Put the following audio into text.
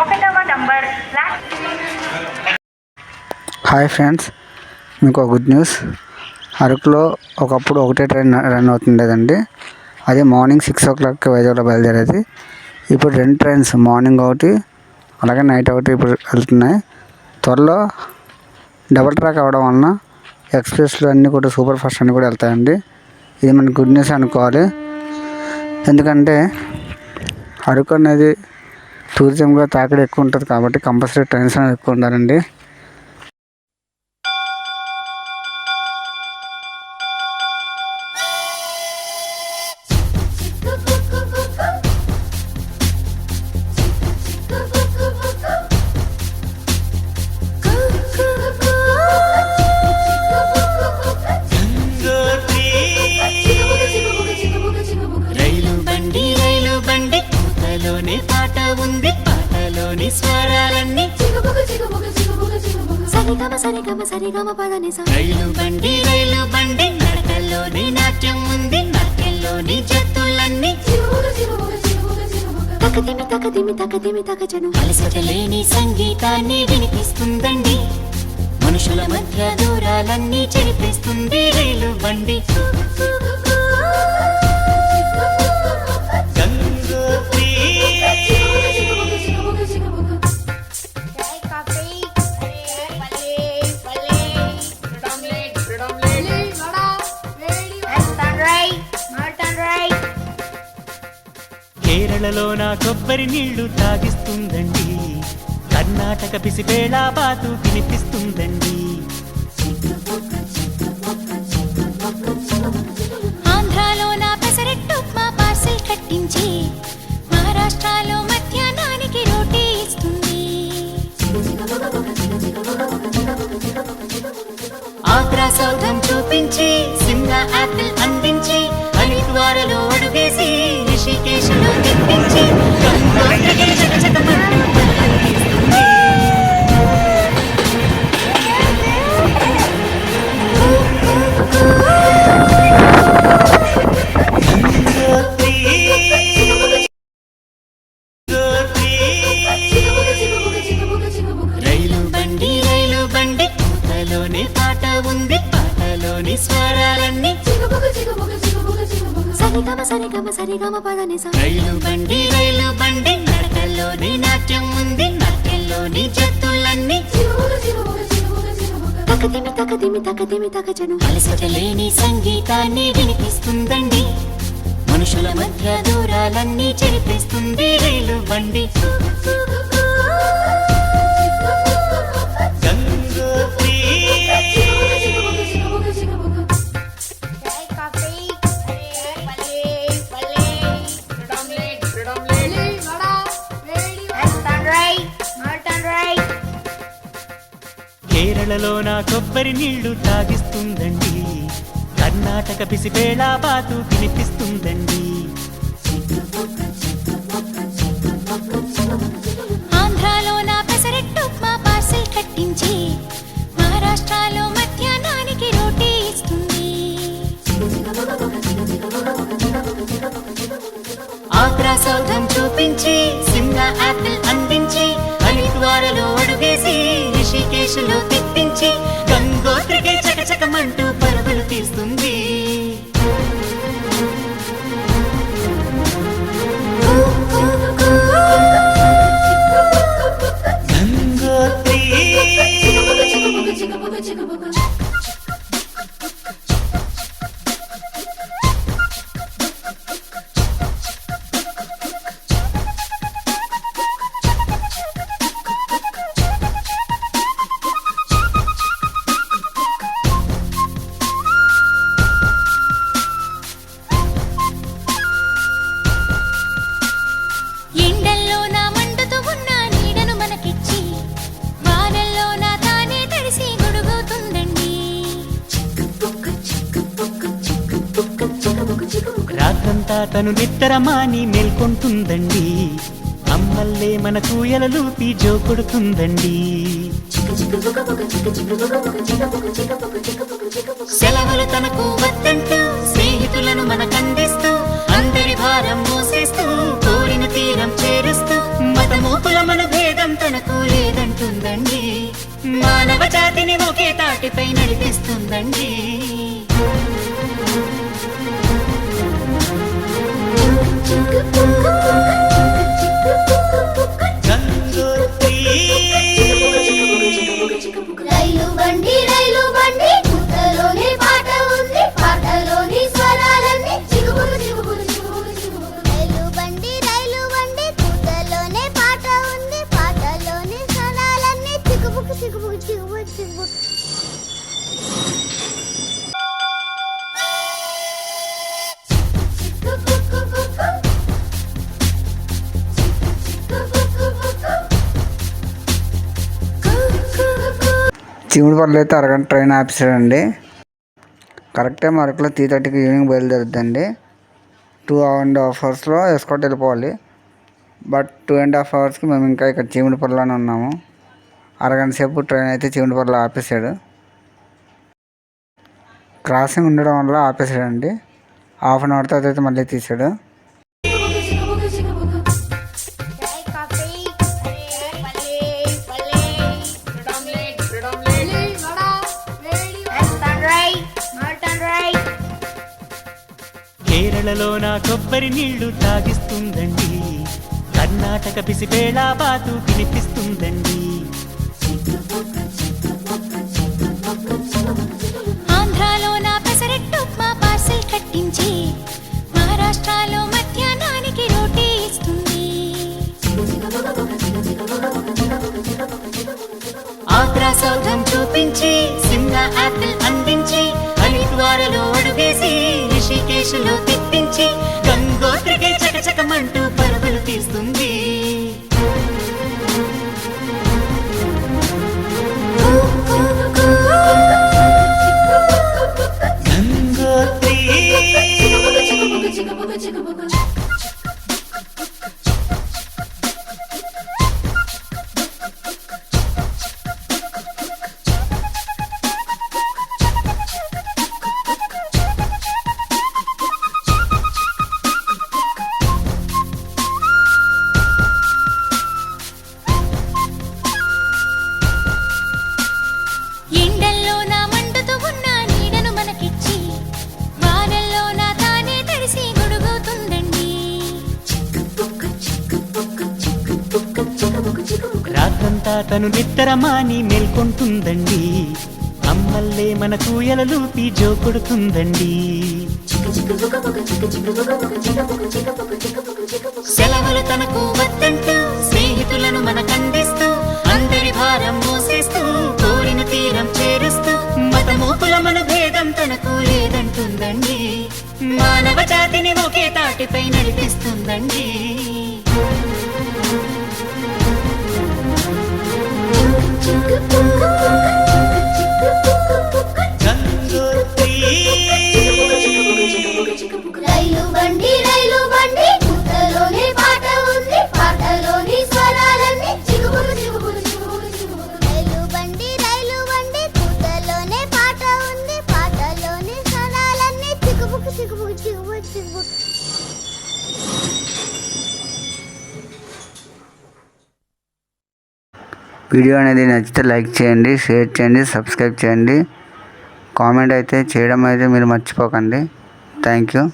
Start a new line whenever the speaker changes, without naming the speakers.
ఒకటవ number
hi friends మీకు good news. అరకులో ఒకప్పుడు ఒకటే ట్రైన్ రన్ అవుతుండేదండి. అది మార్నింగ్ సిక్స్ ఓ క్లాక్కి వైజాగ్లో బయలుదేరేది. ఇప్పుడు రెండు ట్రైన్స్ మార్నింగ్ ఒకటి అలాగే నైట్ ఒకటి ఇప్పుడు వెళ్తున్నాయి. త్వరలో డబుల్ ట్రాక్ అవ్వడం వలన ఎక్స్ప్రెస్లు అన్నీ కూడా సూపర్ ఫాస్ట్ అన్నీ కూడా వెళ్తాయండి. ఇది మన గుడ్ న్యూస్ అనుకోవాలి. ఎందుకంటే అరకు అనేది టూరిజంగా తాకిడి ఎక్కువ ఉంటుంది కాబట్టి కంపల్సరీ ట్రైన్స్ అనేవి ఎక్కువ ఉండాలండి.
సరిగమ సరిగమ స
రైలు బండి రైలు బండి నడకల్లోని నాట్యం ఉంది నాట్యంలోని జత్తులన్నీ
తకదిమి తకదిమి తకదిమి తకజను
అలసటలేని సంగీతాన్ని వినిపిస్తుందండి. మనుషుల మధ్య దూరాలన్నీ చెరిపిస్తుంది రైలు బండి. కేరళలో నా కొబ్బరి నీళ్ళు తాగిస్తుందండి. కర్ణాటక పిసిపేళ బాతు వినిపిస్తుందండి.
ఆంధ్రాలో నా పెసరెట్టు ఉప్మా పార్సిల్ కట్టించి మహారాష్ట్రలో మధ్యాహ్నానికి రోటీ ఇస్తుంది.
ఆగ్రా సౌధం చూపించి సిమ్లా యాపిల్ అందించి హరిద్వారలో
సరిగమ సరిగమ సరిగమ పదని స
రైలు బండి రైలు బండి నడకల్లోని నాట్యం ఉంది నాట్యంలోని జత్తులన్నీ
తకదిమి తకదిమి తకదిమి తకజను
అలసటలేని సంగీతాన్ని వినిపిస్తుందండి. మనుషుల మధ్య దూరాలన్నీ చెరిపిస్తుంది రైలు బండి నా కొబ్బరి నీళ్ళు తాగిస్తుందండి. కర్ణాటక పిసిపేళ బాతు వినిపిస్తుందండి.
ఆంధ్రాలో నా పెసరెట్టు మా పార్సిల్ కట్టించి మహారాష్ట్రలో మధ్యాహ్నానికి రోటీ ఇస్తుంది.
ఆగ్రా సౌధం చూపించి సిమ్లా యాపిల్ అందించి హరిద్వారలో అడుగేసి రిషికేశ్లో గంగోత్రికే చకచకమంటూ పరుగులు తీస్తుంది.
తను
నిద్రమాని మేల్కొంటుందండి. అమ్మల్లే మన కూయలలూపి జో కొడుతుందండి. సెలవులు తనకు వద్దంటూ స్నేహితులను మనకందిస్తూ అందరి భారం మోసేస్తూ కోరిన తీరం చేరుస్తూ మత తనకు లేదంటుందండి. మానవ జాతిని ఒకే తాటిపై నడిపిస్తుందండి.
Chúc, chúc, chúc, chúc, chúc.
Cheemidipalli అయితే అరగంట ట్రైన్ ఆపేసాడండి కరెక్ట్ టైం అరకులో త్రీ థర్టీకి ఈవినింగ్ బయలుదేరుద్దండి. టూ అండ్ హాఫ్ అవర్స్లో ఎస్కాట్ వెళ్ళిపోవాలి. బట్ టూ అండ్ హాఫ్ అవర్స్కి మేము ఇంకా ఇక్కడ చీమిడిపల్లిలోనే ఉన్నాము. అరగంట సేపు ట్రైన్ అయితే చీమిడిపల్లిలో ఆపేసాడు క్రాసింగ్ ఉండడం వల్ల ఆపేసాడండి హాఫ్ అన్ అవర్ తర్వాత అయితే మళ్ళీ తీసాడు
కేరళలో నా కొబ్బరి నీళ్ళు తాగిస్తుందండి. కర్ణాటక బిసిబేళ బాతు వినిపిస్తుందండి.
ఆంధ్రాలో నా పెసరెట్టు ఉప్మా పార్సిల్ కట్టించి మహారాష్ట్రలో మధ్యాహ్నానికి రోటీ ఇస్తుంది.
ఆగ్రా సౌధం చూపించి సిమ్లా యాపిల్ అందించి హరిద్వారలో అడుగేసి రిషికేశ్లో తిప్పించి గంగోత్రికే చకచకమంటూ పరుగులు తీస్తుంది.
తను
నిద్రమాని మేల్కొంటుందండి. అమ్మల్లే మన కూయలలూపి జో కొడుతుందండి. సెలవులు తనకు వద్దంటూ స్నేహితులను మనకందిస్తూ అందరి భారం మోసేస్తూ కోరిన తీరం చేరుస్తూ మతమూపుల మన భేదం తనకు లేదంటుందండి. మానవ జాతిని ఒకే తాటిపై నడిపిస్తుందండి.
రైలు బండి
వీడియో అనేది నచ్చితే లైక్ చేయండి షేర్ చేయండి సబ్స్క్రైబ్ చేయండి. కామెంట్ అయితే చేయడం అయితే మీరు మర్చిపోకండి. Thank you.